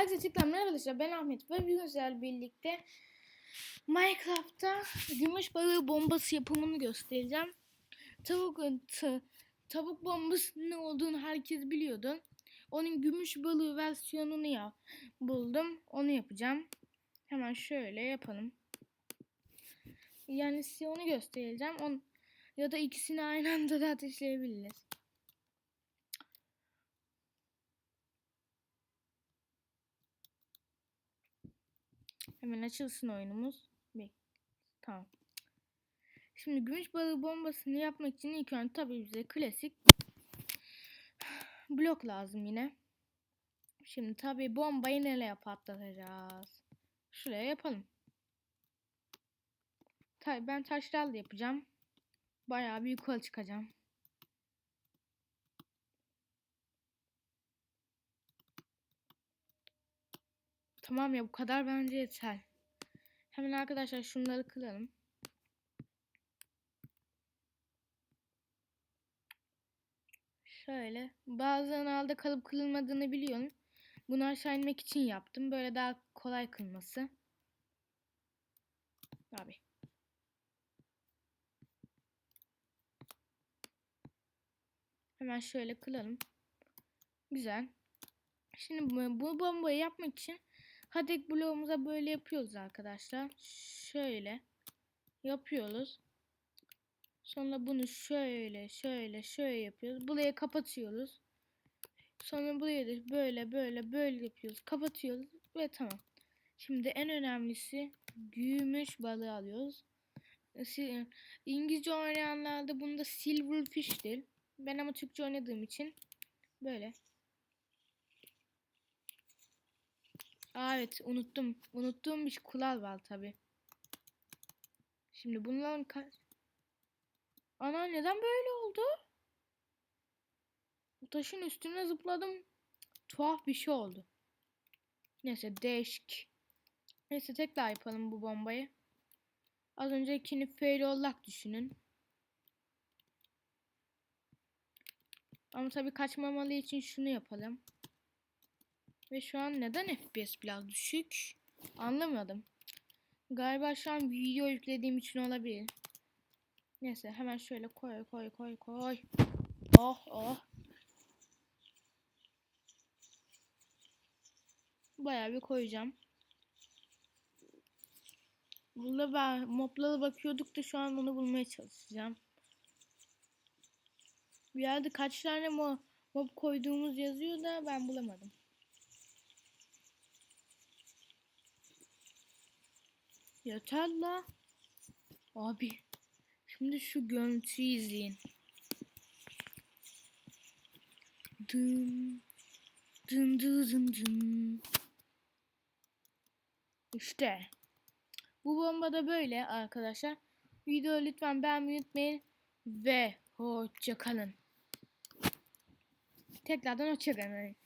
Herkese merhaba arkadaşlar ben Ahmet ve bugün sizlerle birlikte Minecraft'ta gümüş balığı bombası yapımını göstereceğim. Tavuk tavuk bombası ne olduğunu herkes biliyordu. Onun gümüş balığı versiyonunu ya buldum. Onu yapacağım. Hemen şöyle yapalım. Yani size onu göstereceğim. On, ya da ikisini aynı anda da ateşleyebiliriz. Hemen açılsın oyunumuz. Bir. Tamam. Şimdi gümüş balığı bombasını yapmak için ilk önce tabii bize klasik blok lazım yine. Şimdi tabii bombayı nereye patlatacağız? Şuraya yapalım. Tabii ben taşlarla yapacağım. Bayağı bir yukarı çıkacağım. Tamam ya bu kadar bence yeter. Hemen arkadaşlar şunları kıralım. Şöyle. Bazen alda kalıp kırılmadığını biliyorum. Bunu aşağı inmek için yaptım. Böyle daha kolay kırılması. Abi. Hemen şöyle kıralım. Güzel. Şimdi bu, bombayı yapmak için Hadek bloğumuza böyle yapıyoruz arkadaşlar. Şöyle yapıyoruz. Sonra bunu şöyle şöyle şöyle yapıyoruz. Buraya kapatıyoruz. Sonra buraya da böyle böyle böyle yapıyoruz. Kapatıyoruz ve tamam. Şimdi en önemlisi gümüş balığı alıyoruz. İngilizce oynayanlar da bunda silverfish'tir. Ben ama Türkçe oynadığım için böyle Aa, evet unuttum. Unuttuğum bir kural var tabi. Şimdi bunların kaç... Ana neden böyle oldu? Bu taşın üstüne zıpladım. Tuhaf bir şey oldu. Neyse değişik. Neyse tekrar yapalım bu bombayı. Az öncekini fail olarak düşünün. Ama tabi kaçmamalı için şunu yapalım. Ve şu an neden FPS biraz düşük? Anlamadım. Galiba şu an video yüklediğim için olabilir. Neyse hemen şöyle koy koy koy koy. Oh oh. Bayağı bir koyacağım. Burada ben moblara bakıyorduk da şu an onu bulmaya çalışacağım. Bir yerde kaç tane mo mob koyduğumuz yazıyor da ben bulamadım. Yeter la. Abi. Şimdi şu görüntüyü izleyin. Dın dın dın dın. İşte. Bu bomba da böyle arkadaşlar. Videoyu lütfen beğenmeyi unutmayın. Ve hoşça kalın. Tekrardan hoşça kalın.